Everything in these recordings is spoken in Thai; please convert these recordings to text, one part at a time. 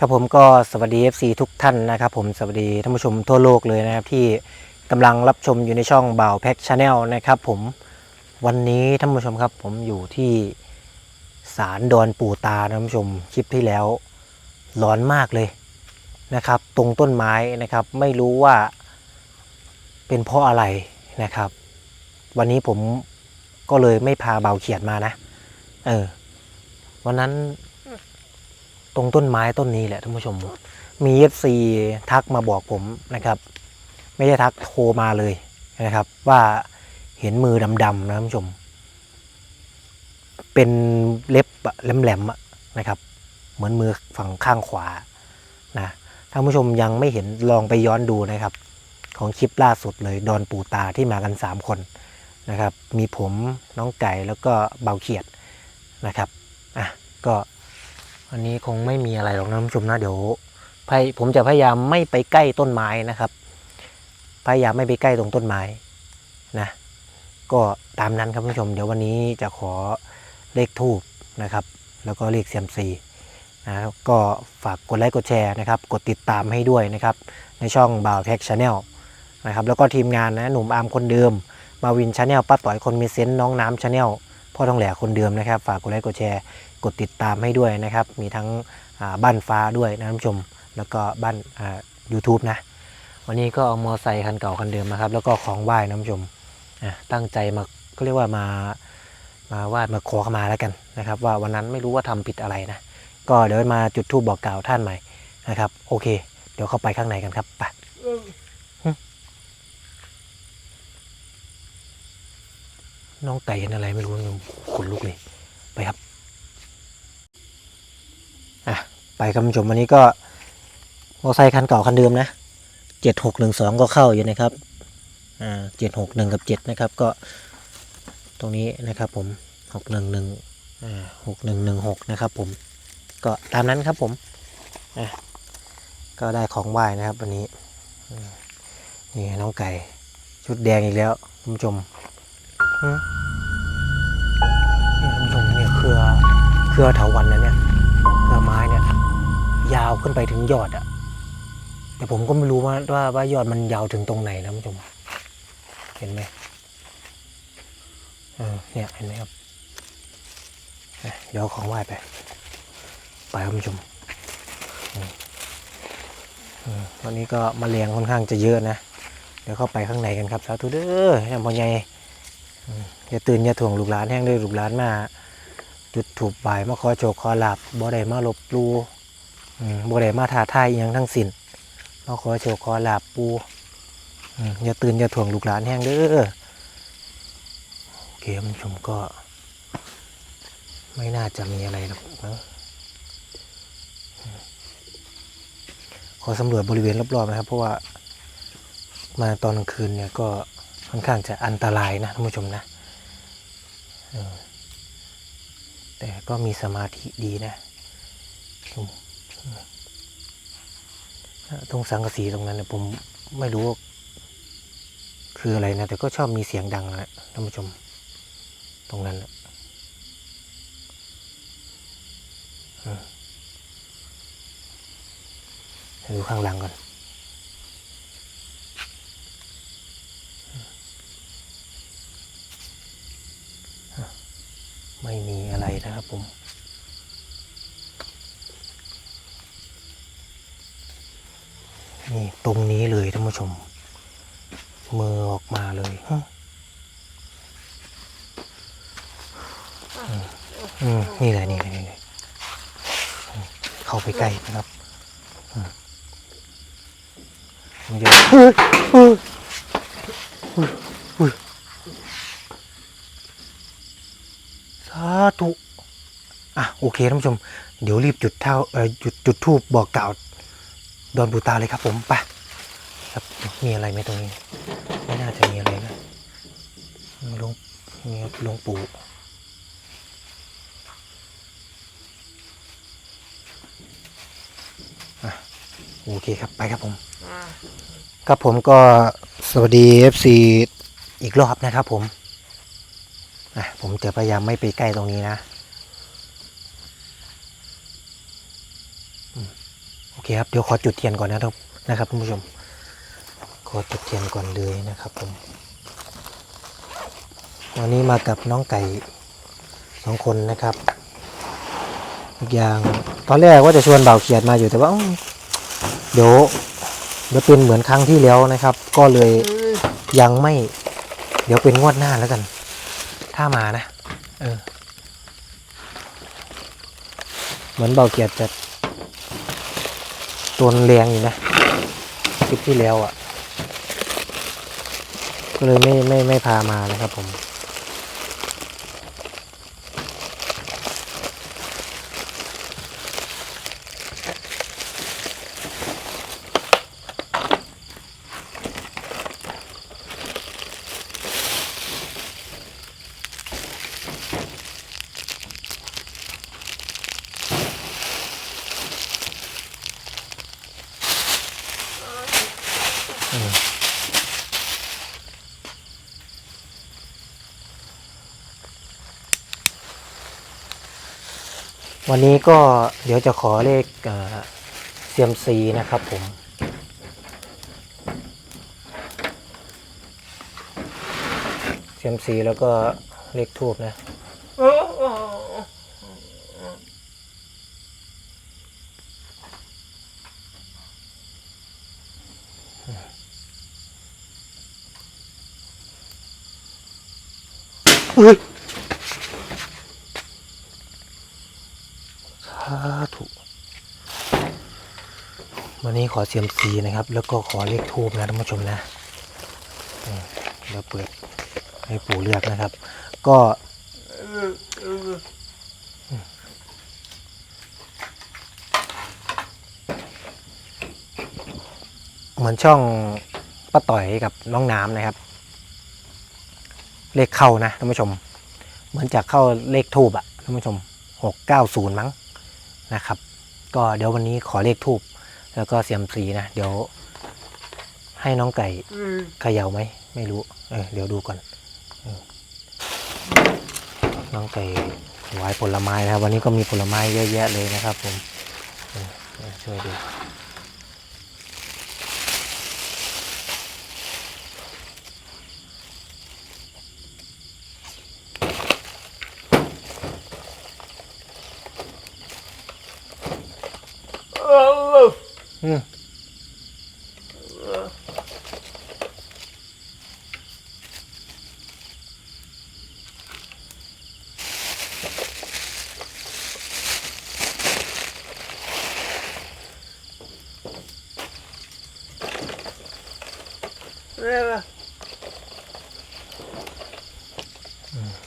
ครับผมก็สวัสดี FC ทุกท่านนะครับผมสวัสดีท่านผู้ชมทั่วโลกเลยนะครับที่กำลังรับชมอยู่ในช่องบ่าวแพ็กชาแนลนะครับผมวันนี้ท่านผู้ชมครับ ผมอยู่ที่ศาลดอนปู่ตานะท่านผู้ชมคลิปที่แล้วร้อนมากเลยนะครับ ตรงต้นไม้นะครับ ไม่รู้ว่าเป็นเพราะอะไรนะครับ วันนี้ผมก็เลยไม่พาเบาเขียดมานะ เออวันนั้น ตรงต้นไม้ต้นนี้แหละท่านผู้ชม มีเอฟซีทักมาบอกผมนะครับ ไม่ได้ทักโทรมาเลยนะครับ ว่าเห็นมือดำๆนะท่านผู้ชม เป็นเล็บแหลมๆนะครับ เหมือนมือฝั่งข้างขวานะท่านผู้ชมยังไม่เห็นลองไปย้อนดูนะครับ ของคลิปล่าสุดเลยดอนปูตาที่มากัน 3 คนนะครับ มีผมน้องไก่แล้วก็เบาเขียดนะครับอะก็ วันนี้คงไม่มีอะไรหรอกนะท่านผู้ชมนะเดี๋ยวพยผมจะพยายามไม่ไปใกล้ต้นไม้นะครับ พยายามไม่ไปใกล้ตรงต้นไม้นะก็ตามนั้นครับท่านผู้ชม เดี๋ยววันนี้จะขอเลขทูบนะครับ แล้วก็เลขเซียมซีนะครับก็ฝากกดไลค์กดแชร์นะครับ กดติดตามให้ด้วยนะครับ ในช่องบ่าวแพ็กชาแนลนะครับแล้วก็ทีมงานนะหนุ่มอาร์มคนเดิมมาวินชาแนลป้าต่อยคนมีเซนต์น้องน้ำชาแนลพ่อทองแหล่คนเดิมนะครับ ฝากกดไลค์กดแชร์ กดติดตามให้ด้วยนะครับ มีทั้งบ้านฟ้าด้วยนะท่านผู้ชม แล้วก็บ้านอ่า YouTube นะ วันนี้ก็เอามอไซค์คันเก่าคันเดิมนะครับ แล้วก็ของไหว้นะท่านผู้ชมตั้งใจมาก็เรียกว่ามา มาไหว้มาขอขมาแล้วกันนะครับ ว่าวันนั้นไม่รู้ว่าทำผิดอะไรนะ ก็เดี๋ยวมาจุดธูปบอกกล่าวท่านใหม่นะครับ โอเค เดี๋ยวเข้าไปข้างในกันครับไปน้องไก่เห็นอะไรไม่รู้ขนลุกเลยไปครับ อะ ไปครับคุณผู้ชมวันนี้ก็มอเตอร์ไซคันเก่าคันเดิมนะเจ็ดหกหนึ่งสองก็เข้าอยู่นะครับอ่าเจ็ดหกหนึ่งกับเจ็ดนะครับก็ตรงนี้นะครับผมหกหนึ่งหนึ่งอ่าหกหนึ่งหนึ่งหกนะครับผมก็ตามนั้นครับผมอะก็ได้ของไหว้นะครับวันนี้นี่น้องไก่ชุดแดงอีกแล้วคุณผู้ชมนี่คุณผู้ชมเนี่ยเครือเครือเถาวันนะเนี่ย ยาวขึ้นไปถึงยอดอะแต่ผมก็ไม่รู้ว่าว่าว่ายอดมันยาวถึงตรงไหนนะคุณผู้ชมเห็นไหมเออเนี่ยเห็นไหมครับอะเดี๋ยวเอของไหว้ไป ไปคุณผู้ชมอืมอืมวันนี้ก็มแมลงค่อนข้างจะเยอะนะ เดี๋ยวเข้าไปข้างในกันครับสาธุเด้อแห่งพ่อใหญ่อย่าตื่นอย่าถ่วงลูกหลานแห้งเด้อลูกหลานมาจุดถูกบ่ายมาขอโชคขอลาบบ่ได้มาลบลู บ่ได้มาท้าทายอหยังทั้งสิ้นมาขอโชคขอลาบปูอย่าตื่นอย่าถ่วงลูกหลานแห้งเด้อเคคุณผู้ชมก็ ไม่น่าจะมีอะไรหรอกมั้งอืมขอสำรวจบริเวณรอบๆนะครับ เพราะว่ามาตอนกลางคืนเนี่ยก็ค่อนข้างจะอันตรายนะท่านผู้ชมนะแต่ก็มีสมาธิดีนะอืม ตรงสังกะสีตรงนั้นเนี่ยผมไม่รู้ว่าคืออะไรนะ แต่ก็ชอบมีเสียงดังนะท่านผู้ชม ตรงนั้นนะอืมดูข้างหลังก่อนไม่มีอะไรนะครับผม นี่ตรงนี้เลยท่านผู้ชม มือออกมาเลยฮะอืมอืมนี่แหละนี่แหละนี่แหละเข้าไปใกล้นะครับมันเยอะเฮ้ยเฮ้ยเฮ้ยเฮ้ยสาธุอะโอเคท่านผู้ชม เดี๋ยวรีบจุดเท่าเอ่อจุดจุดทูบบอกกล่าว ดอนปูตาเลยครับผมไปครับมีอะไรไหมตรงนี้ ไม่น่าจะมีอะไรนะหลวงนี่ครับหลวงปู่อะโอเคครับไปครับผม ครับผมก็สวัสดี FC อีกรอบนะครับผม ผมจะพยายามไม่ไปใกล้ตรงนี้นะอืม อเคครับเดี๋ยวขอจุดเทียนก่อนนะครับนะครับท่านผู้ชมขอจุดเทียนก่อนเลยนะครับผมวันนี้มากับน้องไก่สองคนนะครับอีกอย่างตอนแรกว่าจะชวนเบาวเขียดมาอยู่แต่ว่าเดี๋ยวเดี๋ยวเป็นเหมือนครั้งที่แล้วนะครับ ก็เลยยังไม่ เดี๋ยวเป็นงวดหน้าแล้วกัน ถ้ามานะ เออ เหมือนเบาเกียรติจะ ตัวแรงอยู่นะคลิปที่แล้วอะ่ะ ก็เลยไม่ไม่ไม่พามานะครับผม วันนี้ก็เดี๋ยวจะขอเลขเซียมซีนะครับผม เซียมซีแล้วก็เลขทูบนะเฮ้ยสาธุวั นี้ขอเสียมซีนะครับ แล้วก็ขอเลขทูบนะท่านผู้ชมนะอืมเดี๋ยวเปิดให้ปู่เลือกนะครับ ก็เหมือนช่องป้าต่อยกับน้องน้ำนะครับ เลขเข้านะท่านผู้ชม เหมือนจะเข้าเลขทูบอะท่านผู้ชมหกเก้าศูนย์มั้งนะครับ ก็เดี๋ยววันนี้ขอเลขทูบ แล้วก็เสียมสีนะ เดี๋ยว ให้น้องไก่เขย่าไหม ไม่รู้ เออเดี๋ยวดูก่อนเออน้องไก่ถวายผลไม้นะครับ วันนี้ก็มีผลไม้เยอะแยะเลยนะครับ ผมเออเออช่วยดู อืม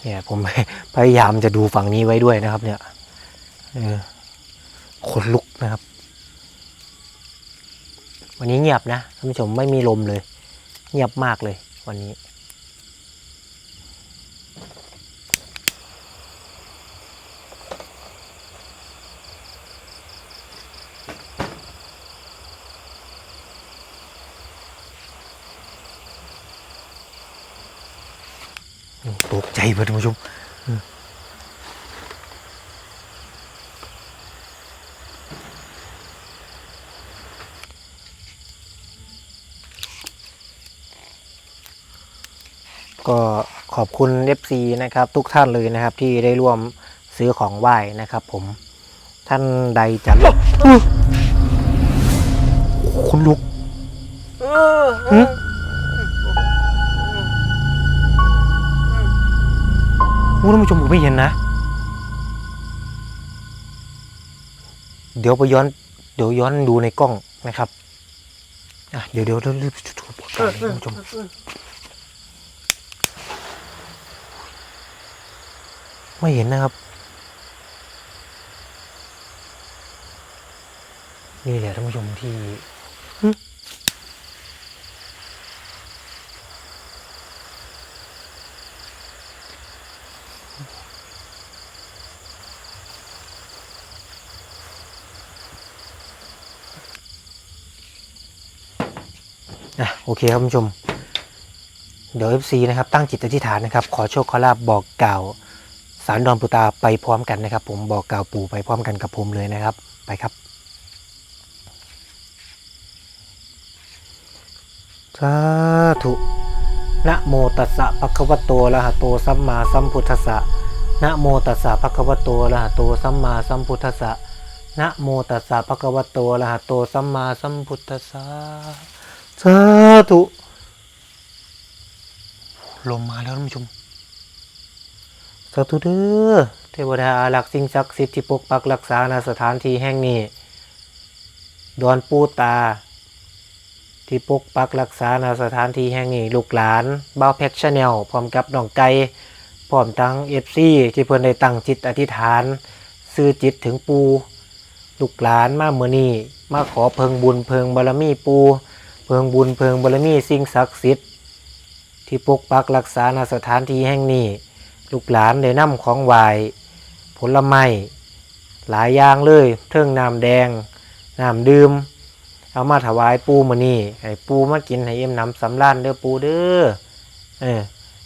เนี่ยผม พ ยายามจะดูฝั่งนี้ไว้ด้วยนะครับ เนี่ยเออขนลุกนะครับ วันนี้เงียบนะท่านผู้ชมไม่มีลมเลย เงียบมากเลย วันนี้ตกใจเพื่อนท่านผู้ชมอืมก็ข อบคุณ FC นะครับทุกท่านเลยนะครับที่ได้ร่วมซื้อของไหว้นะครับผมท่านใดจะอุ๊ยคุณลุกหึผู้ท่านผู้ชมผมไม่เห็นนะ เดี๋ยวไปย้อน เดี๋ยวย้อนดูในกล้องนะครับอะเดี๋ยวเดี๋ยวเดี๋ยวรีบจุดทูปก่อนท่านผู้ชม ไม่เห็นนะครับ นี่แหละท่านผู้ชมที่หึอะโอเคครับท่านผู้ชม เดี๋ยว FC นะครับตั้งจิตอธิษฐานนะครับ ขอโชคขอลาบบอกกล่าว สารดอนปูตาไปพร้อมกันนะครับ ผมบอกกล่าวปู่ไปพร้อมกันกับผมเลยนะครับ ไปครับสาธุนะโมตัสสะภะคะวะโตระหะโตสัมมาสัมพุทธัสสะนะโมตัสสะภะคะวะโตระหะโตสัมมาสัมพุทธัสสะนะโมตัสสะภะคะวะโตระหะโตสัมมาสัมพุทธัสสะสาธุลมมาแล้วท่านผู้ชม สาธุเด้อเทวดาอารักษ์สิ่งศักดิ์สิทธิ์ที่ปกปักรักษาณสถานที่แห่งนี้ ดอนปูตา ที่ปกปักรักษาณสถานที่แห่งนี้ ลูกหลานบ้าแพ็กชาแนลพร้อมกับน้องไก่พร้อมทั้งเอฟซีที่เพิ่นได้ตั้งจิตอธิษฐาน ซื้อจิตถึงปูลูกหลานมาเมื่อนี้มาขอเพิงบุญเพิงบารมีปูเพิงบุญเพิงบารมีสิ่งศักดิ์สิทธิ์ที่ปกปักรักษาณสถานที่แห่งนี้ ลูกหลานได้นำของไหวผลไม้หลายอย่างเลยเทิงน้ำแดงน้ำดื่ม เอามาถวายปูมานี่ให้ปูมากินให้เอ็มน้ำสำรานเด้อปูเด้อเออ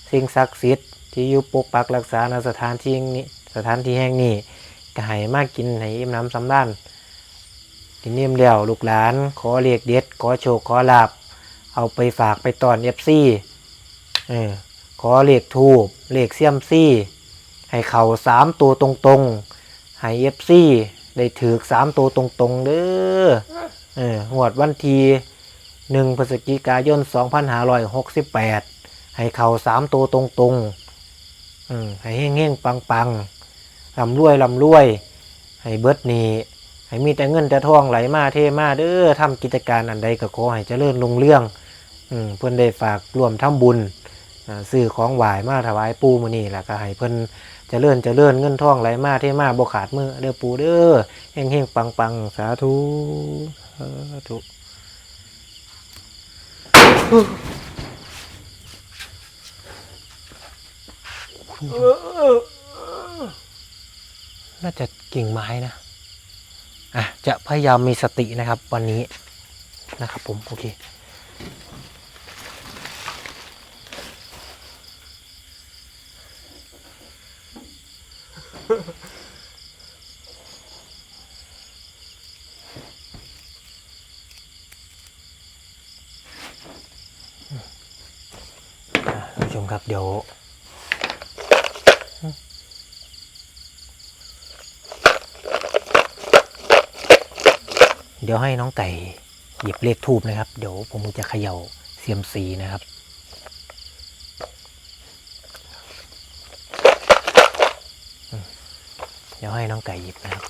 สิ่งศักดิ์สิทธิ์ที่อยู่ปกปักรักษาในสถานที่แห่งนี้สถานที่แห่งนี้ก็ให้มากินให้เอ็มน้ำสำรานกินเนียมเลี้ยวลูกหลาน ขอเรียกเด็ดขอโชคขอลาบเอาไปฝากไปตอนเอฟซีเออ อเลขทูบเลขเสียมซี่ ให้เข่าสามตัวตรงๆ ให้เอฟซี่ได้ถือสามตัวตรงๆเด้อเออหวดวันทีหนึ่งพฤศจิกายน2568ให้เข่าสามตัวตรงๆอืมให้เฮ้งๆปังๆลำรวยลำรวย ให้เบิดหนี้ให้มีแต่เงินแต่ทองไหลมาเทมาเด้อทำกิจการอันใดก็ขอให้เจริญรุ่งเรื่องอืมเพิ่อนได้ฝากรวมทำบุญ ซื้อของไหวายมาถวายปูมื้อนี้ล่ะก็ให้เพิ่นจเจริญเจริญเงินทองไหลมาเทมาบ่ขาดมือเด้อปูเด้อเฮงๆปังๆสาธุสาธุน่าจะกิ่งไม้นะอะจะพยายามมีสตินะครับวันนี้นะครับผม โอเค อะท่าน ผู้ชมครับเดี๋ยวเดี๋ยวให้น้องไก่หยิบเลขทูบนะครับ เดี๋ยวผมจะเขย่าเซียมซีนะครับ อืม เดี๋ยวให้น้องไก่หยิบนะครับ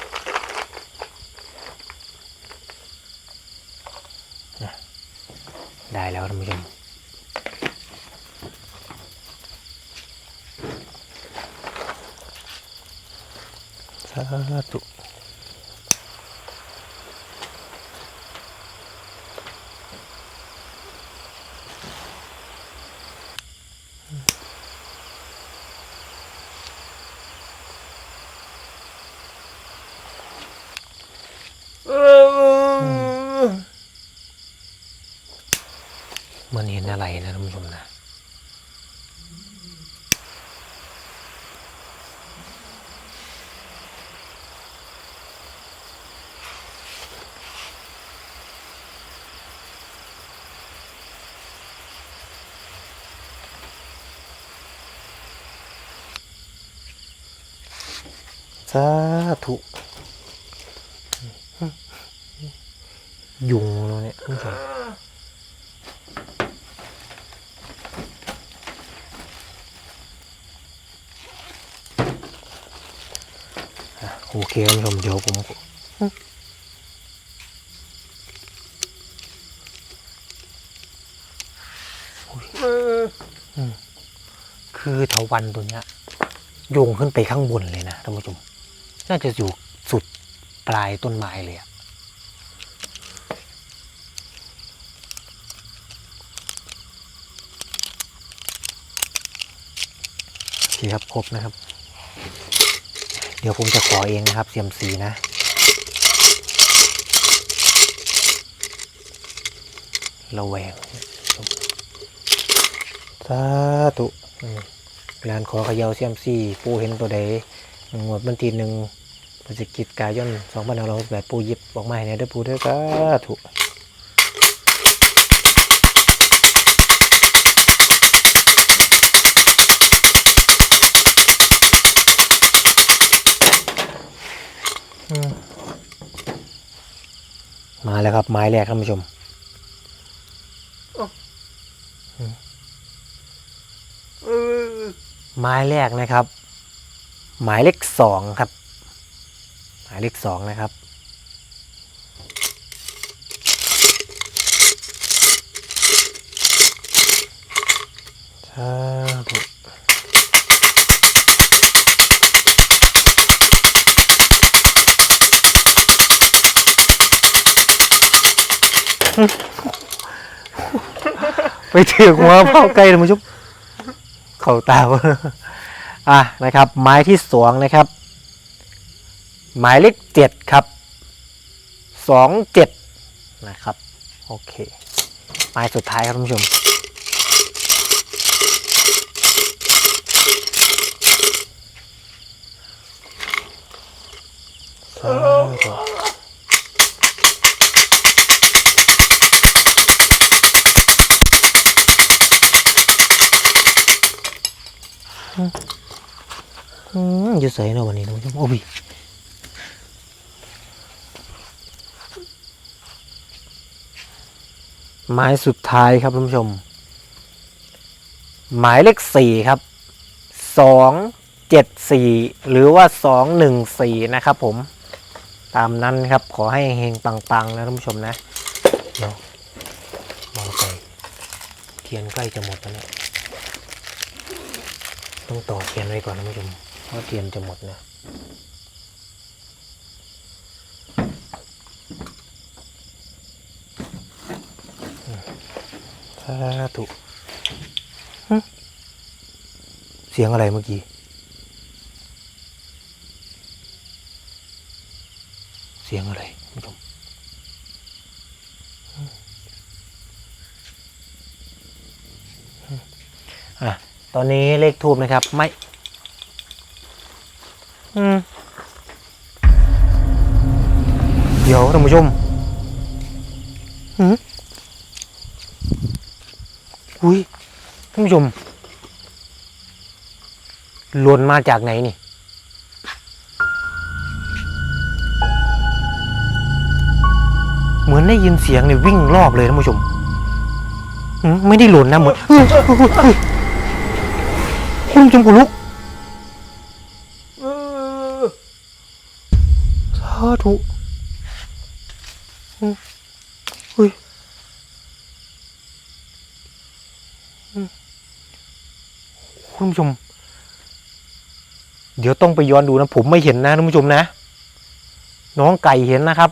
ได้แล้วท่านผู้ชมสาธุเหมือนเห็นอะไรนะท่านผู้ชมนะ สาธุยุงแล้วเนี่ยนผู้ชมอ่โอเคท่านผู้ชมเดี๋ยวผมอืมคือเถาวันตัวเนี้ยโยงขึ้นไปข้างบนเลยนะท่านผู้ชม น่าจะอยู่สุดปลายต้นไม้เลยอะโอเครับครบนะครับ เดี๋ยวผมจะขอเองนะครับเซียมซีนะ ระแวงสาธุอืมร้านขอขยาเซียมซีปูเห็นตัวใดงวดบันทีหนึ่ง พฤศจิกายน2 5 6 8ปูยิบออกมาให้ได้อปูเด้อก็ถูกมาแล้วครับไม้แรกท่านผู้ชมไม้แรกนะครับ หมายเลขสองครับายเลขสองนะครับ สาธุไปถือหัวเข้าใกล้เลยมุชุบเข่าตาอะนะครับ ไม้ที่สองนะครับ หมายเลขเจ็ดครับสองเจ็ดนะครับโอเคไม้สุดท้ายครับท่านผู้ชม อืมอยู่ใส่เนาะวันนี้ท่านผู้ชมโอ้ย ไม้สุดท้ายครับท่านผู้ชม หมายเลขสี่ครับสองเจ็ดสี่หรือว่าสองหนึ่งสี่นะครับผมตามนั้นครับขอให้เฮงปังๆนะท่านผู้ชมนะเดี๋ยวมองไปเทียนใกล้จะหมดแล้วเนี่ยต้องต่อเทียนไว้ก่อนนะท่านผู้ชมเพราะเทียนจะหมดนะอืมสา ธุเสียงอะไรเมื่อกี้ เสียงอะไรท่านผู้ชมอืมอืมอะ ตอนนี้เลขทูบนะครับ ไม่ อืม เดี๋ยวท่านผู้ชมหืมอุ้ยท่านผู้ ชมหล่นมาจากไหนนี่ เหมือนได้ยินเสียงเนี่ยวิ่งรอบเลยท่านผู้ชม ไม่ได้หล่นนะเหมือนคุณผู้ชมกูลุกเออสาธุอืมอุ้ยอืมคุณ ผู้ชม เดี๋ยวต้องไปย้อนดูนะ ผมไม่เห็นนะท่านผู้ชมนะ น้องไก่เห็นนะครับ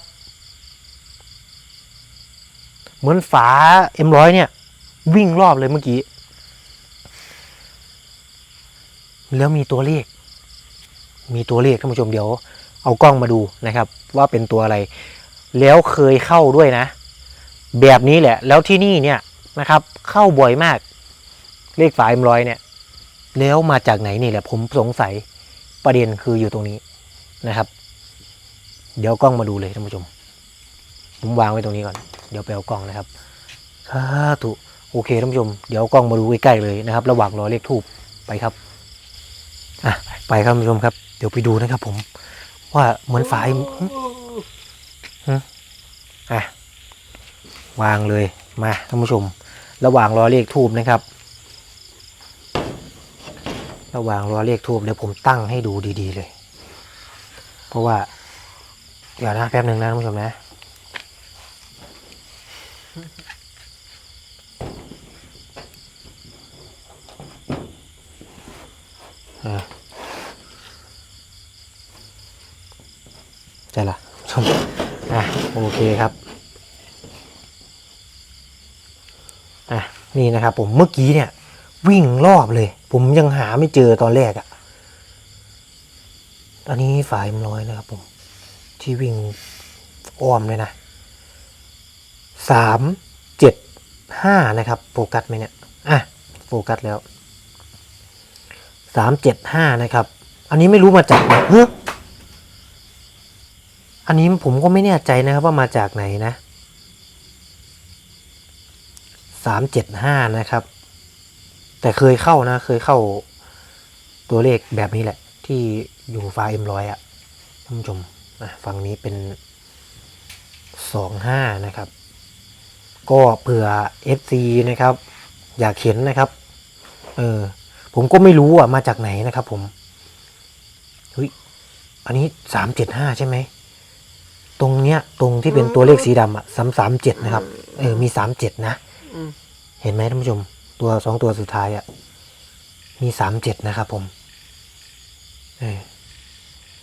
เหมือนฝาเอ็มร้อยเนี่ย วิ่งรอบเลยเมื่อกี้ แล้วมีตัวเลข มีตัวเลขท่านผู้ชมเดี๋ยว เอากล้องมาดูนะครับ ว่าเป็นตัวอะไร แล้วเคยเข้าด้วยนะ แบบนี้แหละ แล้วที่นี่เนี่ยนะครับ เข้าบ่อยมากเลขฝาเอ็มร้อยเนี่ย แล้วมาจากไหนนี่แหละผมสงสัยประเด็นคืออยู่ตรงนี้นะครับ เดี๋ยวกล้องมาดูเลยท่านผู้ชม ผมวางไว้ตรงนี้ก่อน เดี๋ยวไปเอากล้องนะครับสาธุโอเคท่านผู้ชม เดี๋ยวกล้องมาดูใกล้ๆเลยนะครับ ระหว่างรอเลขทูบไปครับอะไปครับท่านผู้ชมครับ เดี๋ยวไปดูนะครับ ผม ว่าเหมือนฝายอะวางเลยมาท่านผู้ชม ระหว่างรอเลขทูบนะครับ ระหว่างรอเลขทูบเดี๋ยวผมตั้งให้ดูดีๆเลย เพราะว่า เดี๋ยวนะแป๊บหนึ่งนะท่านผู้ชมนะอะใช่ละชมอะโอเคครับ อะนี่นะครับผมเมื่อกี้เนี่ย วิ่งรอบเลย ผมยังหาไม่เจอตอนแรกอะ่ะตอนนี้ฝ่ายมร้อยนะครับผม ที่วิ่งอ้อมเลยนะสามเจ็ดห้านะครับ โฟกัสไหมเนี่ย อะ โฟกัสแล้วสามเจ็ดห้านะครับ อันนี้ไม่รู้มาจากไหนเฮ้อันนี้ผมก็ไม่แน่ใจนะครับว่ามาจากไหนนะสามเจ็ดห้านะครับ แต่เคยเข้านะ เคยเข้าตัวเลขแบบนี้แหละ ที่อยู่ไฟล์เอ็มร้อยอะท่านผู้ชมอะฝั่งนี้เป็นสองห้านะครับ ก็เผื่อ FC นะครับ อยากเห็นนะครับ เออ ผมก็ไม่รู้อะ มาจากไหนนะครับผมเฮ้ยอันนี้สามเจ็ดห้าใช่ไหม ตรงเนี้ย ตรงที่เป็นตัวเลขสีดำอะสามสามเจ็ดนะครับ เออ มีสามเจ็ดนะอืมเห็นไหมท่านผู้ชม ตัวสองตัวสุดท้ายอะ มีสามเจ็ดนะครับผม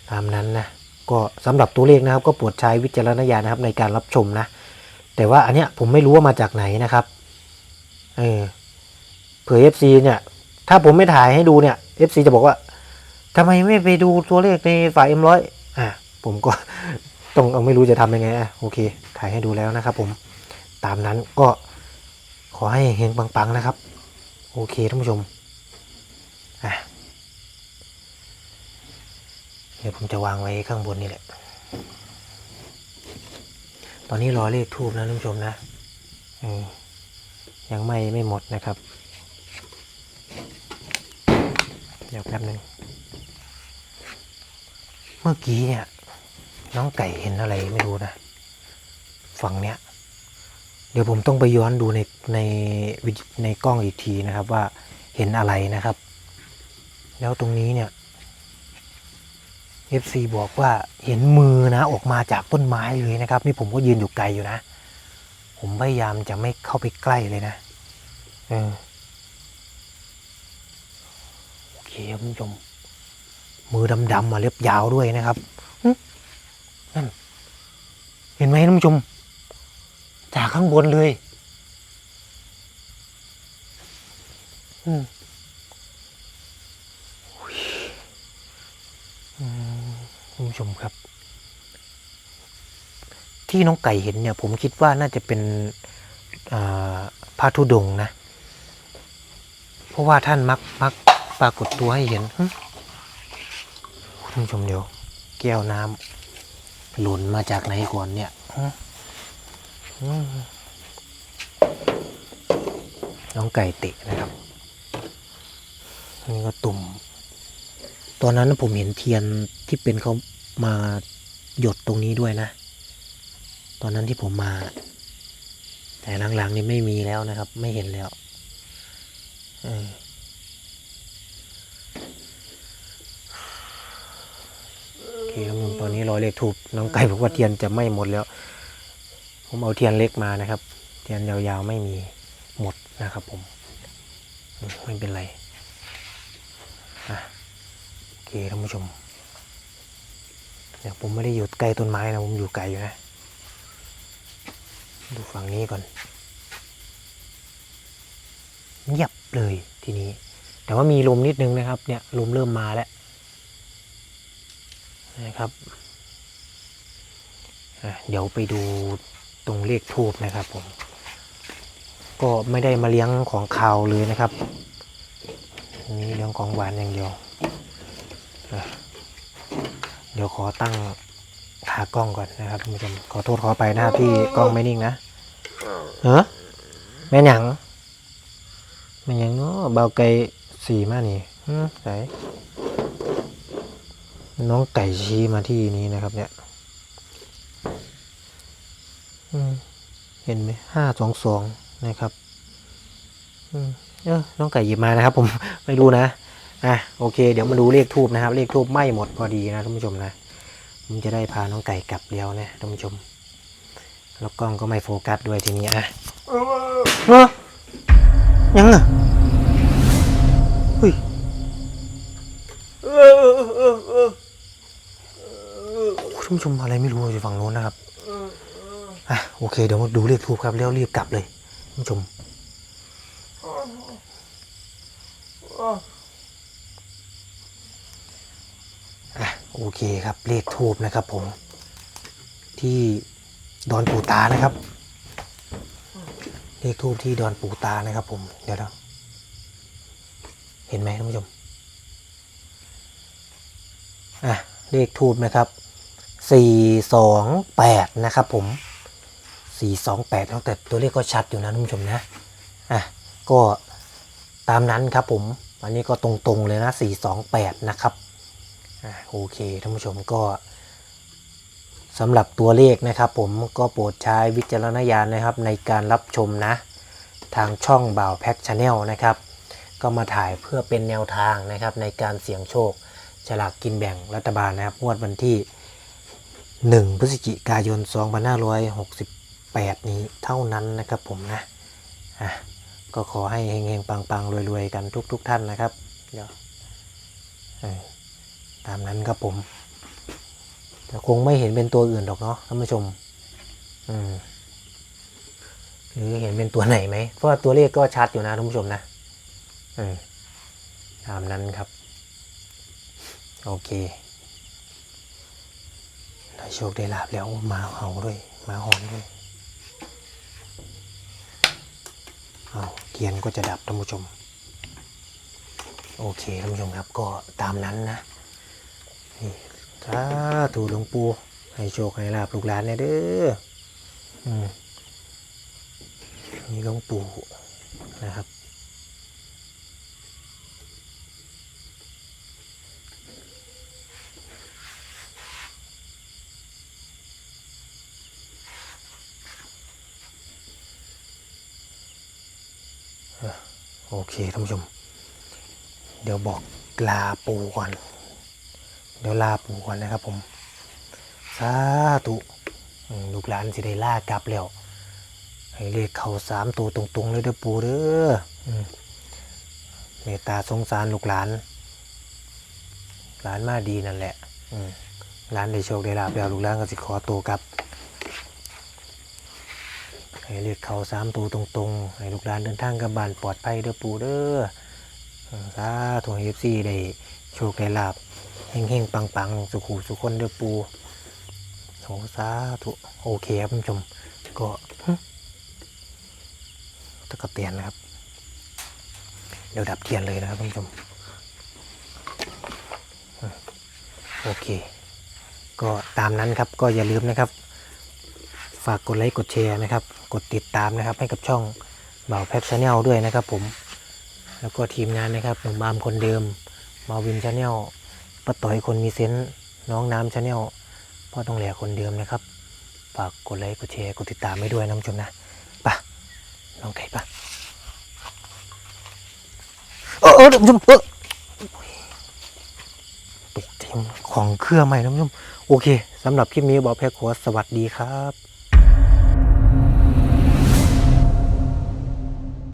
ตามนั้นนะ ก็สำหรับตัวเลขนะครับ ก็โปรดใช้วิจารณญาณนะครับ ในการรับชมนะ แต่ว่าอันเนี้ยผมไม่รู้ว่ามาจากไหนนะครับ เออเผื่อ FC เนี่ย ถ้าผมไม่ถ่ายให้ดูเนี่ย FC จะบอกว่าทำไมไม่ไปดูตัวเลขในฝ่าย M100 อะ ผมก็ต้องเอาไม่รู้จะทำยังไงอะโอเค ถ่ายให้ดูแล้วนะครับผมตามนั้นก็ขอให้เฮงปังๆนะครับ โอเคท่านผู้ชมอะเดี๋ยวผมจะวางไว้ข้างบนนี่แหละ ตอนนี้รอเลขทูบนะท่านผู้ชมนะอยังไม่ไม่หมดนะครับ เดี๋ยวแป๊บหนึ่งเมื่อกี้เนี่ย น้องไก่เห็นอะไรไม่รู้นะ ฝั่งเนี้ย เดี๋ยวผมต้องไปย้อนดูในในในกล้องอีกทีนะครับว่าเห็นอะไรนะครับ แล้วตรงนี้เนี่ย FC บอกว่าเห็นมือนะออกมาจากต้นไม้เลยนะครับ นี่ผมก็ยืนอยู่ไกลอยู่นะ ผมพยายามจะไม่เข้าไปใกล้เลยนะเออโอเคครับคุณผู้ชมมือดำๆมาเล็บยาวด้วยนะครับนั่นเห็นไหมท่านผู้ชม จากข้างบนเลยอืมคุณผู้ชมครับ ที่น้องไก่เห็นเนี่ย ผมคิดว่าน่าจะเป็นอ่าพระธุดงนะ เพราะว่าท่านมักมักปรากฏตัวให้เห็นคุณผู้ชมเดี๋ยว แก้วน้ำหล่นมาจากไหนก่อนเนี่ย น้องไก่ตะนะครับอันนี้ก็ตุ่ม ตอนนั้นผมเห็นเทียนที่เป็นเขามาหยดตรงนี้ด้วยนะ ตอนนั้นที่ผมมา แต่หลังๆนี่ไม่มีแล้วนะครับ ไม่เห็นแล้วโอเคครับตอนนี้รอยเลขถูกน้องไก่บอกว่าเทียนจะไม่หมดแล้ว ผมเอาเทียนเล็กมานะครับ เทียนยาวๆไม่มีหมดนะครับผมไม่เป็นไรอะโอเคท่านผู้ชมเดี๋ยผมไม่ได้อยู่ใกล้ต้นไม้นะผมอยู่ไกลอยู่นะ ดูฝั่งนี้ก่อนเงียบเลยทีนี้ แต่ว่ามีลมนิดนึงนะครับ เนี่ยลมเริ่มมาแล้วนะครับเดี๋ยวไปดู ตรงเลขทูบนะครับผม ก็ไม่ได้มาเลี้ยงของคาวเลยนะครับอันนี้เลี้ยงของหวานอย่างเดียวเดี๋ยวขอตั้งขากล้องก่อนนะครับท่านผู้ชมขอโทษขอไปนะครับที่กล้องไม่นิ่งนะเออแม่หยังแม่หยังเนาะเบาไก่สีมากนี่หืมไหนน้องไก่ชี้มาที่นี้นะครับเนี่ย เห็นไหมห้าสองสองนะครับเออน้องไก่หยิบมานะครับ ผมไม่รู้นะอะโอเค เดี๋ยวมาดูเลขทูบนะครับเลขทูบไหม้หมดพอดีนะท่านผู้ชมนะผมจะได้พาน้องไก่กลับแล้วนะท่านผู้ชม แล้วกล้องก็ไม่โฟกัสด้วยทีนี้อะเออยังอะเฮ้ยท่านผู้ชมอะไรไม่รู้อยู่ฝั่งโน้นนะครับ อะโอเคเดี๋ยวมาดูเลขทูบครับแล้วรีบกลับเลยท่านผู้ชมอะโอเคครับเลขทูบนะครับผม ที่ดอนปูตานะครับ เลขทูบที่ดอนปูตานะครับ ผมเดี๋ยวนะเห็นไหมท่านผู้ชมอะเลขทูบนะครับสี่สองแปดนะครับผม สี่สองแปดแล้วแต่ตัวเลขก็ชัดอยู่นะท่านผู้ชมนะอะก็ตามนั้นครับผมอันนี้ก็ตรงๆเลยนะสี่สองแปดนะครับอะโอเคท่านผู้ชมก็สำหรับตัวเลขนะครับผมก็โปรดใช้วิจารณญาณนะครับในการรับชมนะ ทางช่องบ่าวแพ็กชาแนลนะครับ ก็มาถ่ายเพื่อเป็นแนวทางนะครับในการเสี่ยงโชคฉลากกินแบ่งรัฐบาลนะครับงวดวันที่ 1 พฤศจิกายน 2568 นี้เท่านั้นนะครับผมนะอะก็ขอให้เฮงๆปังๆรวยๆกันทุกๆทท่านนะครับเดี๋ยวตามนั้นครับผมแต่คงไม่เห็นเป็นตัวอื่นหรอกเนาะท่านผู้ชมอืมหรือเห็นเป็นตัวไหนไหมเพราะตัวเลขก็ชัดอยู่นะท่านผู้ชมนะอืมตามนั้นครับ โอเคได้โชคได้ลาบแล้วมาเห่าด้วยมาหอนด้วย เทียนก็จะดับท่านผู้ชม โอเคท่านผู้ชมครับก็ตามนั้นนะนี่สาธุหลวงปู่ให้โชคให้ลาบลูกหลานเนี่ยเด้ออืมนี่หลวงปู่นะครับ เคท่านผู้ชม เดี๋ยวบอกลาปูก่อน เดี๋ยวลาปูก่อนนะครับผมสาธุลูกหลานสิได้ลากลับแล้วให้เลขเขาสามตัวตรงๆเลยเด้อปูเด้อเมตตาสงสารลูกหลาน หลานมาดีนั่นแหละหลานได้โชคได้ลาบแล้วลูกหลานก็สิขอตัวกลับ ให้เลขเขาสามตัวตรงๆ ให้ลูกหลานเดินทางกลับบ้านปลอดภัยเด้อปูเด้อสาธุเอฟซีได้โชคได้ลาบเฮงๆปังๆ สุขุสุขคนเด้อปูโอ้สาธุโอเคครับคุณผู้ชม ก็ตะกะเตียนนะครับ เดี๋ยวดับเทียนเลยนะครับคุณผู้ชม โอเค ก็ตามนั้นครับก็อย่าลืมนะครับ ฝากกดไลค์กดแชร์นะครับ กดติดตามนะครับ ให้กับช่องบ่าวแพ็กชาแนลด้วยนะครับผม แล้วก็ทีมงานนะครับหนุ่มบามคนเดิมมาวินชาแนลป้าต่อยคนมีเซนต์น้องน้ำชาแนลพ่อต้องแหล่คนเดิมนะครับ ฝากกดไลค์กดแชร์กดติดตามให้ด้วยนะคุณผู้ชมนะไปะน้องไก่ปะเออเออนผู้ชมเออตกใจของเครื่องใหม่นะคุณผู้ชมโอเคสำหรับคลิปนี้บอกแพ็กขอสวัสดีครับ